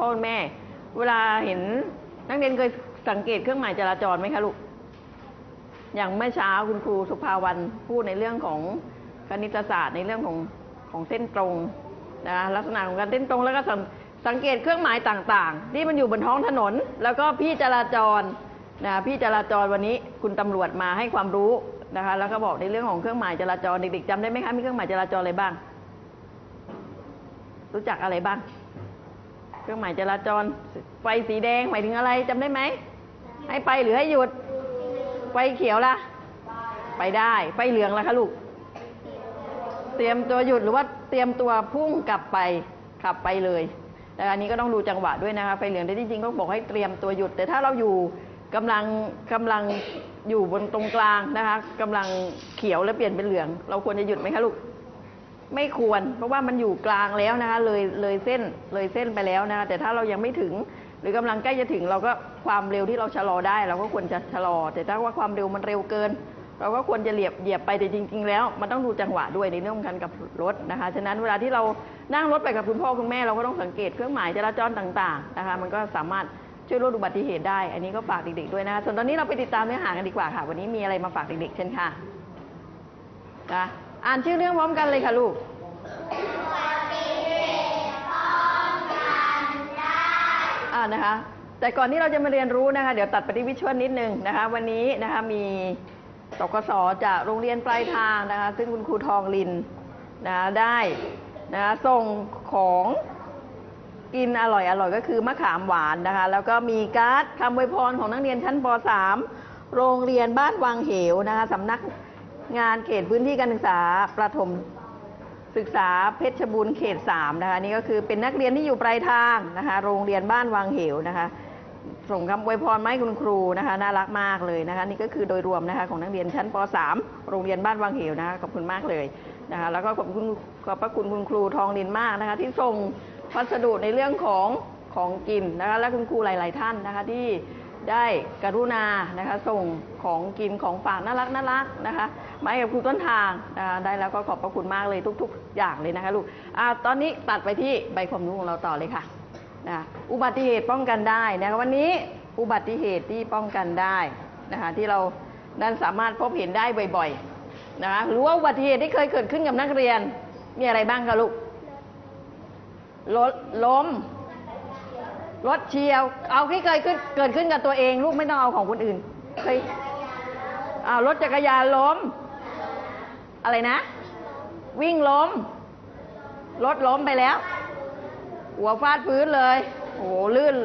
พ่อคุณแม่ เวลาเห็นนักเรียนเคยสังเกตเครื่องหมายจราจรไหมคะลูก อย่างเมื่อเช้าคุณครูสุภาวันพูดในเรื่องของคณิตศาสตร์ในเรื่องของของเส้นตรงนะคะลักษณะของการเส้นตรงแล้วก็สังสังเกตเครื่องหมายต่างๆ ที่มันอยู่บนท้องถนน แล้วก็พี่จราจรนะพี่จราจรวันนี้คุณตำรวจมาให้ความรู้นะคะแล้วก็บอกในเรื่องของเครื่องหมายจราจรเด็กๆจำได้ไหมคะมีเครื่องหมายจราจรอะไรบ้าง รู้จักอะไรบ้าง รื่องหมายจราจร ไฟสีแดงหมายถึงอะไรจำได้ไหม ให้ไปหรือให้หยุด ไฟเขียวล่ะ ไปได้ ไฟเหลืองล่ะคะลูก เตรียมตัวหยุดหรือว่าเตรียมตัวพุ่งกลับไปขับไปเลย แต่อันนี้ก็ต้องดูจังหวะด้วยนะคะ ไฟเหลืองแต่ที่จริงก็บอกให้เตรียมตัวหยุด แต่ถ้าเราอยู่กำลังกำลังอยู่บนตรงกลางนะคะกำลังเขียวแล้วเปลี่ยนเป็นเหลือง เราควรจะหยุดไหมคะลูก ไม่ควร เพราะว่ามันอยู่กลางแล้วนะคะเลยเลยเส้นเลยเส้นไปแล้วนะคะแต่ถ้าเรายังไม่ถึง หรือกำลังใกล้จะถึงเราก็ความเร็วที่เราชะลอได้ เราก็ควรจะชะลอ แต่ถ้าว่าความเร็วมันเร็วเกิน เราก็ควรจะเหยียบเหยียบไปแต่จริง ๆ แล้วมันต้องดูจังหวะด้วยในเรื่องกันกับรถนะคะฉะนั้นเวลาที่เรานั่งรถไปกับคุณพ่อคุณแม่เราก็ต้องสังเกตเครื่องหมายจราจรต่างๆนะคะมันก็สามารถช่วยลดอุบัติเหตุได้ อันนี้ก็ฝากเด็กๆด้วยนะคะส่วนตอนนี้เราไปติดตามเนื้อหากันดีกว่าค่ะ วันนี้มีอะไรมาฝากเด็กๆ เช่นค่ะนะ อ่านชื่อเรื่องพร้อมกันเลยค่ะลูกอ่านะคะ แต่ก่อนที่เราจะมาเรียนรู้นะคะ เดี๋ยวตัดปที่วิชวลนิดนึงนะคะ วันนี้นะคะมีตกสจากโรงเรียนปลายทางนะคะ ซึ่งคุณครูทองลินนะะได้นะะส่งของกินอร่อยอร่อยก็คือมะขามหวานนะคะ แล้วก็มีการ์ดคำอวยพรของนักเรียนชั้นป .3 โรงเรียนบ้านวังเหวนะคะสำนัก งานเขตพื้นที่การศึกษาประถมศึกษาเพชรบูรณ์เขต3นะคะนี่ก็คือเป็นนักเรียนที่อยู่ปลายทางนะคะ โรงเรียนบ้านวังเหวนะคะ ส่งคำอวยพรมาให้คุณครูนะคะน่ารักมากเลยนะคะ นี่ก็คือโดยรวมนะคะของนักเรียนชั้นป .3 โรงเรียนบ้านวังเหวนะคะขอบคุณมากเลยนะคะ แล้วก็ขอบคุณขอบพระคุณคุณครูทองลินมากนะคะ ที่ส่งพัสดุในเรื่องของของกินนะคะ และคุณครูหลาย ๆ ท่านนะคะที่ ได้กรุณานะคะ ส่งของกินของฝากน่ารักน่ารักนะคะมาให้กับครูต้นทางนะคะได้แล้วก็ขอบพระคุณมากเลยทุก ๆ อย่างเลยนะคะลูกอ่าตอนนี้ตัดไปที่ใบความรู้ของเราต่อเลยค่ะนะอุบัติเหตุป้องกันได้นะคะวันนี้อุบัติเหตุที่ป้องกันได้นะคะที่เรานั้นสามารถพบเห็นได้บ่อยๆนะคะหรือว่าอุบัติเหตุที่เคยเกิดขึ้นกับนักเรียนมีอะไรบ้างคะลูกรถล้ม รถเฉียว เอาที่เคยขึ้นเกิดขึ้นกับตัวเอง ลูกไม่ต้องเอาของคนอื่นเคยอ้ารถจักรยานล้ม อะไรนะ วิ่งล้ม รถล้มไปแล้ว หัวฟาดพื้นเลย โอ้โหลื่น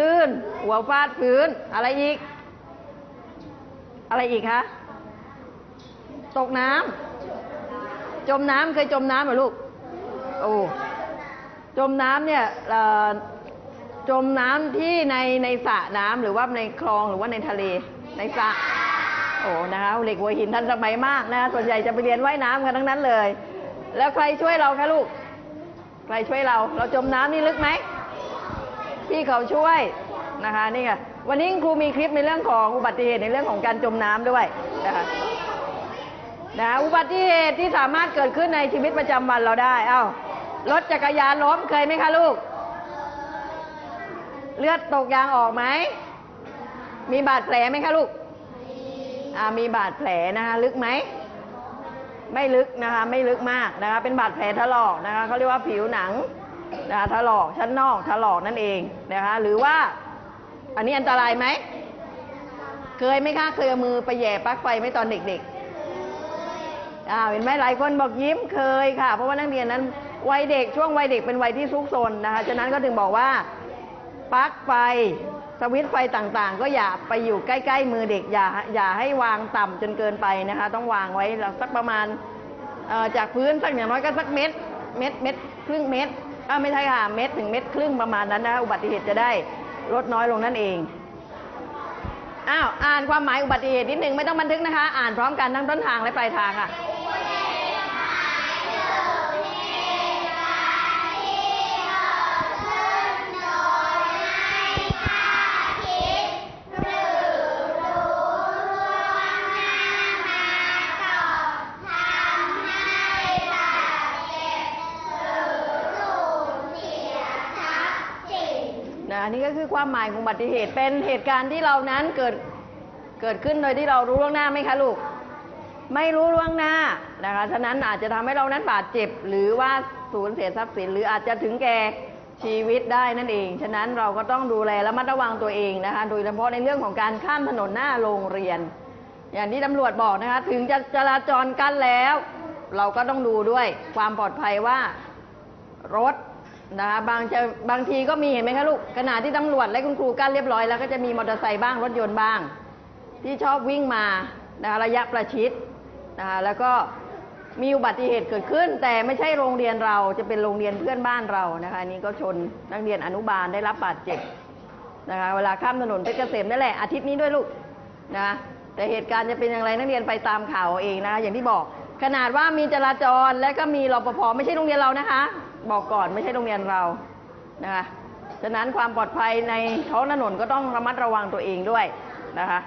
ลื่น หัวฟาดพื้น อะไรอีก อะไรอีกคะตกน้ำจมน้ำเคยจมน้ำเหรอลูก โอ้ จมน้ำเนี่ยอ่อ จมน้ำที่ในในสระน้ำหรือว่าในคลองหรือว่าในทะเลในสระโอ้นะคะเหล็กหัวหินทันสมัยมากนะคะส่วนใหญ่จะไปเรียนว่ายน้ำกันทั้งนั้นเลย แล้วใครช่วยเราคะลูก ใครช่วยเรา เราจมน้ำนี่ลึกไหมพี่เขาช่วยนะคะนี่ค่ะวันนี้ครูมีคลิปในเรื่องของอุบัติเหตุในเรื่องของการจมน้ำด้วยนะคะนะอุบัติเหตุที่สามารถเกิดขึ้นในชีวิตประจำวันเราได้ เอ้ารถจักรยานล้มเคยไหมคะลูก เลือดตกยางออกไหม มีบาดแผลไหมคะลูกมีบาดแผลนะคะลึกไหม ไม่ลึกนะคะไม่ลึกมากนะคะเป็นบาดแผลถลอกนะคะเขาเรียกว่าผิวหนังนะคะถลอกชั้นนอกถลอกนั่นเองนะคะหรือว่า อันนี้อันตรายไหม เคยไหมคะเคยเอามือไปแย่ปลั๊กไฟไหมตอนเด็กๆอ่าเห็นไหมหลายคนบอกยิ้มเคยค่ะ เพราะว่านักเรียนนั้นวัยเด็กช่วงวัยเด็กเป็นวัยที่ซุกซนนะคะฉะนั้นก็ถึงบอกว่า ปลั๊กไฟ สวิตไฟต่างๆ ก็อย่าไปอยู่ใกล้ ๆ มือเด็กอย่าอย่าให้วางต่ำจนเกินไปนะคะ ต้องวางไว้สักประมาณจากพื้นสักอย่างน้อยก็สักเม็ดเม็ดเม็ดครึ่งเม็ดไม่ใช่ค่ะเม็ดถึงเม็ดครึ่งประมาณนั้นนะคะอุบัติเหตุจะได้ลดน้อยลงนั่นเองอ้าวอ่านความหมายอุบัติเหตุนิดหนึ่งไม่ต้องบันทึกนะคะ อ่านพร้อมกันทั้งต้นทางและปลายทางค่ะ อันนี่ก็คือความหมายของอุบัติเหตุเป็นเหตุการณ์ที่เรานั้นเกิดเกิดขึ้นโดยที่เรารู้ล่วงหน้าไหมคะลูก ไม่รู้ล่วงหน้านะคะฉะนั้นอาจจะทำให้เรานั้นบาดเจ็บ หรือว่าสูญเสียทรัพย์สิน หรืออาจจะถึงแก่ชีวิตได้นั่นเอง ฉะนั้นเราก็ต้องดูแลและมัดระวังตัวเองนะคะ โดยเฉพาะในเรื่องของการข้ามถนนหน้าโรงเรียน อย่างที่ตำรวจบอกนะคะ ถึงจะจราจรกั้นแล้ว เราก็ต้องดูด้วยความปลอดภัยว่ารถ นะคะบางจะบางทีก็มีเห็นไหมคะลูกขณะที่ตำรวจและคุณครูกั้นเรียบร้อยแล้วก็จะมีมอเตอร์ไซค์บ้างรถยนต์บ้าง ที่ชอบวิ่งมานะคะระยะประชิดนะคะแล้วก็มีอุบัติเหตุเกิดขึ้น แต่ไม่ใช่โรงเรียนเราจะเป็นโรงเรียนเพื่อนบ้านเรานะคะนี่ก็ชนนักเรียนอนุบาลได้รับบาดเจ็บนะคะเวลาข้ามถนนเพชรเกษมนั่นแหละอาทิตย์นี้ด้วยลูกนะแต่เหตุการณ์จะเป็นอย่างไรนักเรียนไปตามข่าวเอาเองนะคะอย่างที่บอกขนาดว่ามีจราจรและก็มีรปภไม่ใช่โรงเรียนเรานะคะ บอกก่อนไม่ใช่โรงเรียนเรานะคะฉะนั้นความปลอดภัยในท้องถนนก็ต้องระมัดระวังตัวเองด้วยนะคะ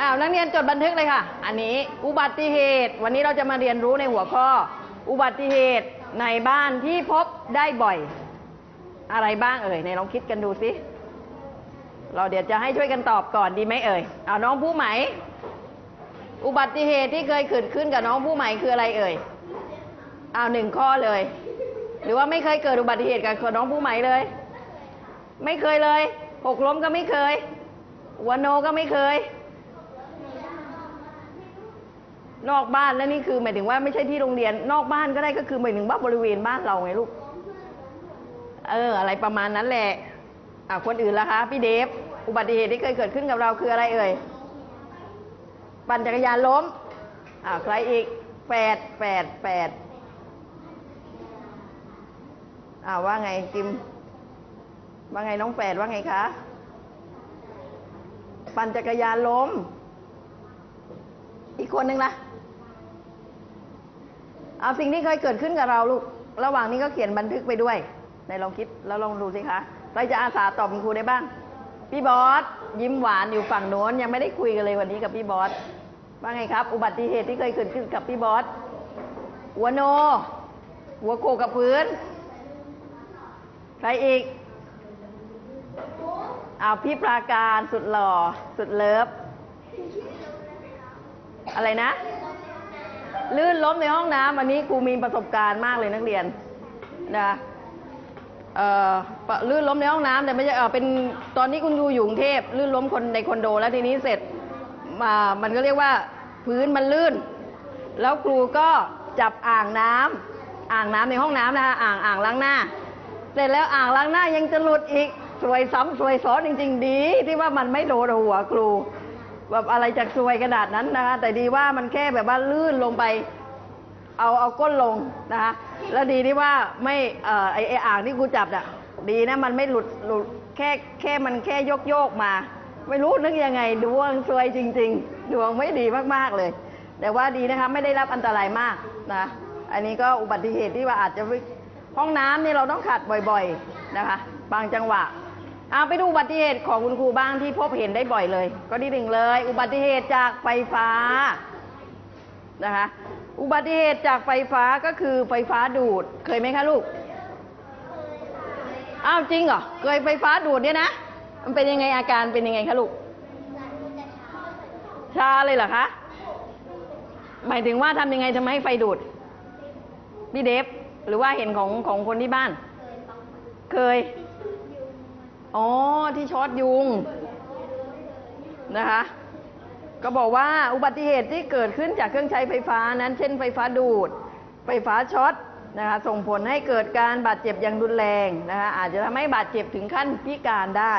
อ้าวนักเรียนจดบันทึกเลยค่ะ อันนี้อุบัติเหตุ วันนี้เราจะมาเรียนรู้ในหัวข้อ อุบัติเหตุในบ้านที่พบได้บ่อย อะไรบ้างเอ่ยในลองคิดกันดูสิเราเดี๋ยวจะให้ช่วยกันตอบก่อนดีไหมเอ่ยเอาน้องผู้ไหม อุบัติเหตุที่เคยเกิดขึ้นกับน้องผู้ไหมคืออะไรเอ่ยเอาหนึ่งข้อเลย หรือว่าไม่เคยเกิดอุบัติเหตุกับน้องผู้ไหม่เลย ไม่เคยเลยหกล้มก็ไม่เคยหัวโนก็ไม่เคย นอกบ้านแล้วนี่คือหมายถึงว่าไม่ใช่ที่โรงเรียน นอกบ้านก็ได้ก็คือหมายถึงว่าบริเวณบ้านเราไงลูก เออ อะไรประมาณนั้นแหละ อะคนอื่นล่ะคะ พี่เดฟ อุบัติเหตุที่เคยเกิดขึ้นกับเราคืออะไรเอ่ย ปั่นจักรยานล้ม อ่าใครอีกแปดแปดแปด อ่าว่าไงกิม ว่าไงน้องแปดว่าไงคะ ปั่นจักรยานล้ม อีกคนนึงละเอาสิ่งที่เคยเกิดขึ้นกับเราลูก ระหว่างนี้ก็เขียนบันทึกไปด้วย ในลองคิดแล้วลองดูสิคะ ใครจะอาสาตอบคุณครูได้บ้าง พี่บอสยิ้มหวานอยู่ฝั่งโน้นยังไม่ได้คุยกันเลยวันนี้กับพี่บอส ว่าไงครับ อุบัติเหตุที่เคยเกิดขึ้นกับพี่บอส หัวโน หัวโขกกับพื้น ใครอีกเอาพี่ปราการสุดหล่อ สุดเลิฟ อะไรนะ ลื่นล้มในห้องน้ำอันนี้ครูมีประสบการณ์มากเลยนักเรียนนะเอ่อลื่นล้มในห้องน้ำแต่ไม่ใช่เออเป็นตอนนี้คุณครูอยู่กรุงเทพลื่นล้มคนในคอนโด แล้วทีนี้เสร็จมามันก็เรียกว่าพื้นมันลื่น แล้วครูก็จับอ่างน้ำอ่างน้ำในห้องน้ำนะคะอ่างอ่างล้างหน้า เสร็จแล้วอ่างล้างหน้ายังจะหลุดอีกสวยซ้ำสวยซ้อนจริง ๆ ดีที่ว่ามันไม่โดนหัวครูแบบอะไรจากซวยขนาดนั้นนะคะแต่ดีว่ามันแค่แบบว่าลื่นลงไป เอาเอาก้นลงนะคะแล้วดีที่ว่าไม่เอ่อไอไออ่างที่กูจับน่ะดีนะมันไม่หลุดหลุดแค่แค่มันแค่โยกโยกมา ไม่รู้นึกยังไงดวงซวยจริง ๆ ดวงไม่ดีมากๆเลย แต่ว่าดีนะคะไม่ได้รับอันตรายมากนะอันนี้ก็อุบัติเหตุที่ว่าอาจจะ ห้องน้ำนี่เราต้องขัดบ่อยๆนะคะ บางจังหวะเอาไปดูอุบัติเหตุของคุณครูบ้างที่พบเห็นได้บ่อยเลย ก็ที่หนึ่งเลย อุบัติเหตุจากไฟฟ้านะคะอุบัติเหตุจากไฟฟ้าก็คือไฟฟ้าดูดเคยไหมคะลูกอ้าวจริงเหรอเคยไฟฟ้าดูดเนี่ยนะ มันเป็นยังไงอาการเป็นยังไงคะลูกชาเลยเหรอคะหมายถึงว่าทำยังไงทำให้ไฟดูดพี่เดฟ หรือว่าเห็นของของคนที่บ้าน เคย อ๋อ ที่ช็อตยุงนะคะ ก็บอกว่าอุบัติเหตุที่เกิดขึ้นจากเครื่องใช้ไฟฟ้านั้น เช่นไฟฟ้าดูด ไฟฟ้าช็อตนะคะส่งผลให้เกิดการบาดเจ็บอย่างรุนแรงนะคะอาจจะทำให้บาดเจ็บถึงขั้นพิการได้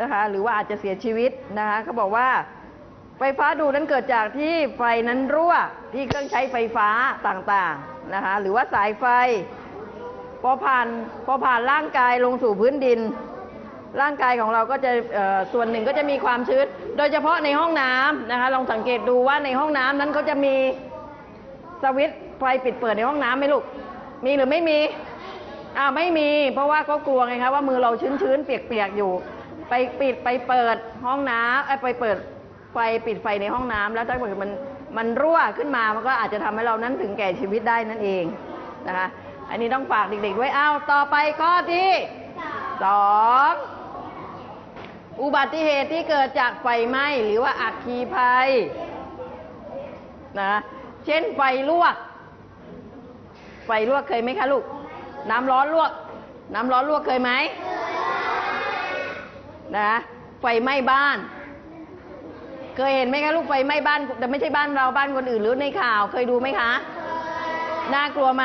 นะคะหรือว่าอาจจะเสียชีวิตนะคะเขาบอกว่า ไฟฟ้าดูดนั้นเกิดจากที่ไฟนั้นรั่วที่เครื่องใช้ไฟฟ้าต่างๆนะคะหรือว่าสายไฟ พอผ่านพอผ่านร่างกายลงสู่พื้นดิน ร่างกายของเราก็จะส่วนหนึ่งก็จะมีความชื้น โดยเฉพาะในห้องน้ำนะคะลองสังเกตดูว่าในห้องน้ำนั้นเขาจะมีสวิตช์ไฟปิดเปิดในห้องน้ำไหมลูก มีหรือไม่มีอ่าไม่มี เพราะว่าเขากลัวไงคะว่ามือเราชื้นๆเปียกๆอยู่ ไปปิดไปเปิดห้องน้ำไปเปิด ไฟปิดไฟในห้องน้ำแล้วถ้าเกิดมันมันรั่วขึ้นมามันก็อาจจะทำให้เรานั้นถึงแก่ชีวิตได้นั่นเองนะคะ อันนี้ต้องฝากเด็กๆด้วยอ้าวต่อไปข้อที่สองอุบัติเหตุที่เกิดจากไฟไหม้หรือว่าอัคคีภัยนะเช่นไฟลวก ไฟลวกเคยไหมคะลูก น้ำร้อนลวก น้ำร้อนลวกเคยไหมนะไฟไหม้บ้าน เคยเห็นไหมคะลูกไฟไหม้บ้านแต่ไม่ใช่บ้านเราบ้านคนอื่นหรือในข่าวเคยดูไหมคะ น่ากลัวไหม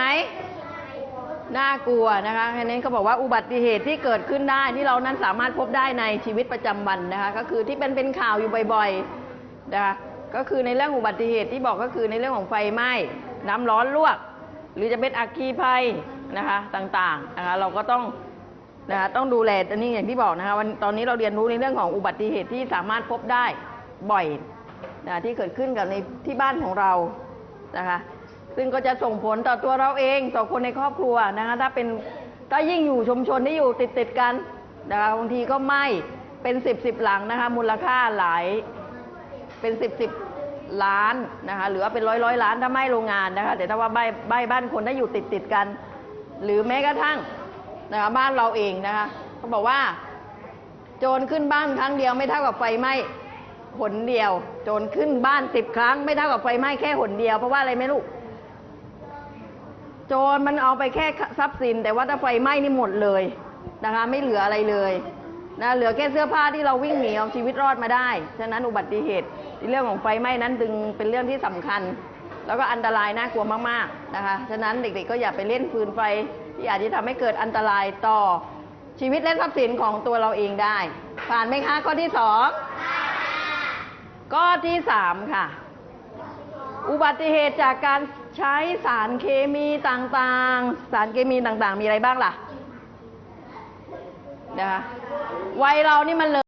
น่ากลัวนะคะอันนี้เขาบอกว่าอุบัติเหตุที่เกิดขึ้นได้ที่เรานั้นสามารถพบได้ในชีวิตประจำวันนะคะ ก็คือที่เป็นเป็นข่าวอยู่บ่อยๆนะคะก็คือในเรื่องอุบัติเหตุที่บอกก็คือในเรื่องของไฟไหม้น้ำร้อนลวก หรือจะเป็นอัคคีภัยนะคะต่างๆนะคะเราก็ต้องนะคะต้องดูแลอันนี้อย่างที่บอกนะคะวันตอนนี้เราเรียนรู้ในเรื่องของอุบัติเหตุที่สามารถพบได้ บ่อยนะที่เกิดขึ้นกับในที่บ้านของเรานะคะซึ่งก็จะส่งผลต่อตัวเราเองต่อคนในครอบครัวนะคะถ้าเป็นถ้ายิ่งอยู่ชุมชนที่อยู่ติดติดๆกันนะคะบางทีก็ไหม้เป็นสิบสิบหลังนะคะมูลค่าหลายเป็นสิบสิบล้านนะคะหรือว่าเป็นร้อยร้อยล้านถ้าไหม้โรงงานนะคะแต่ถ้าว่าใบใบบ้านคนถ้าอยู่ติดติดๆกัน หรือแม้กระทั่งนะคะบ้านเราเองนะคะเขาบอกว่า โจรขึ้นบ้านครั้งเดียวไม่เท่ากับไฟไหม้ หนเดียว โจรขึ้นบ้านสิบครั้ง ไม่เท่ากับไฟไหม้แค่หนเดียว เพราะว่าอะไรไหมลูกโจรมันเอาไปแค่ทรัพย์สิน แต่ว่าถ้าไฟไหม้นี่หมดเลยนะคะ ไม่เหลืออะไรเลยนะเหลือแค่เสื้อผ้าที่เราวิ่งหนีเอาชีวิตรอดมาได้ ฉะนั้นอุบัติเหตุเรื่องของไฟไหม้นั้นจึงเป็นเรื่องที่สำคัญ แล้วก็อันตรายน่ากลัวมากๆนะคะ ฉะนั้นเด็กๆก็อย่าไปเล่นฟืนไฟที่อาจจะทำให้เกิดอันตรายต่อชีวิตและทรัพย์สินของตัวเราเองได้ ผ่านไหมคะข้อที่สอง ข้อที่สามค่ะ อุบัติเหตุจากการใช้สารเคมีต่างๆ สารเคมีต่างๆ มีอะไรบ้างล่ะนะคะวัยเรานี่มันเลย